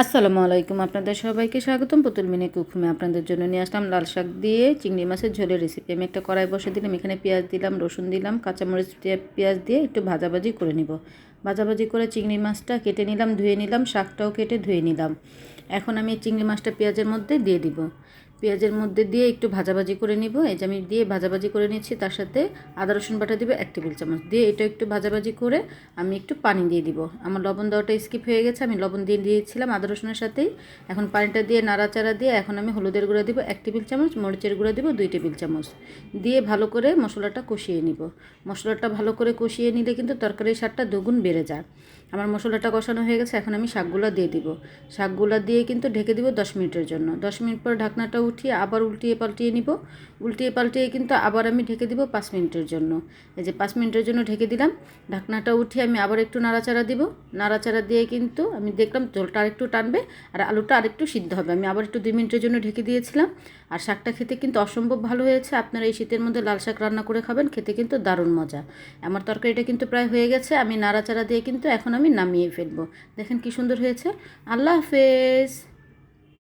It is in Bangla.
আসসালামু আলাইকুম, আপনাদের সবাইকে স্বাগতম। পুতুল মিনি কুকুমে আপনাদের জন্য নিয়ে আসলাম লাল শাক দিয়ে চিংড়ি মাছের ঝোলের রেসিপি আমি একটা কড়াই বসে দিলাম, এখানে পেঁয়াজ দিলাম, রসুন দিলাম, কাঁচামরিচ পেঁয়াজ দিয়ে একটু ভাজাভাজি করে নিব। ভাজাভাজি করে চিংড়ি মাছটা কেটে নিলাম, ধুয়ে নিলাম, শাকটাও কেটে ধুয়ে নিলাম। এখন আমি চিংড়ি মাছটা পেঁয়াজের মধ্যে দিয়ে দিব। পেঁয়াজের মধ্যে দিয়ে একটু ভাজাভাজি করে নিব। এই যে আমি দিয়ে ভাজাভাজি করে নিচ্ছি, তার সাথে আদা, রসুন বাটা দিব এক টেবিল চামচ। দিয়ে এটা একটু ভাজাভাজি করে আমি একটু পানি দিয়ে দিব। আমার লবণ দেওয়াটা স্কিপ হয়ে গেছে, আমি লবণ দিয়ে দিয়েছিলাম আদা, রসুনের সাথেই। এখন পানিটা দিয়ে নাড়াচাড়া দিয়ে এখন আমি হলুদের গুঁড়া দিব এক টেবিল চামচ, মরিচের গুঁড়া দিব দুই টেবিল চামচ। দিয়ে ভালো করে মশলাটা কষিয়ে নিব। মশলাটা ভালো করে কষিয়ে নিলে কিন্তু তরকারির স্বাদটা দুগুণ বেড়ে যায়। আমার মশলাটা কষানো হয়ে গেছে, এখন আমি শাকগুলো দিয়ে দিব। শাকগুলো দিয়ে কিন্তু ঢেকে দিব দশ মিনিটের জন্য। দশ মিনিট পর ঢাকনাটা উঠিয়ে আবার উল্টিয়ে পাল্টিয়ে নিব। উল্টিয়ে পাল্টিয়ে কিন্তু আবার আমি ঢেকে দিব পাঁচ মিনিটের জন্য। এই যে পাঁচ মিনিটের জন্য ঢেকে দিলাম, ঢাকনাটা উঠিয়ে আমি আবার একটু নাড়াচাড়া দিব। নাড়াচাড়া দিয়ে কিন্তু আমি দেখলাম জলটা আরেকটু টানবে আর আলুটা আরেকটু সিদ্ধ হবে। আমি আবার একটু দুই মিনিটের জন্য ঢেকে দিয়েছিলাম। আর শাকটা খেতে কিন্তু অসম্ভব ভালো হয়েছে। আপনারা এই শীতের মধ্যে লাল শাক রান্না করে খাবেন, খেতে কিন্তু দারুণ মজা। আমার তরকারিটা কিন্তু প্রায় হয়ে গেছে। আমি নাড়াচাড়া দিয়ে কিন্তু এখন আমি নামিয়ে ফেলব। দেখেন কি সুন্দর হয়েছে। আল্লাহ হাফেজ।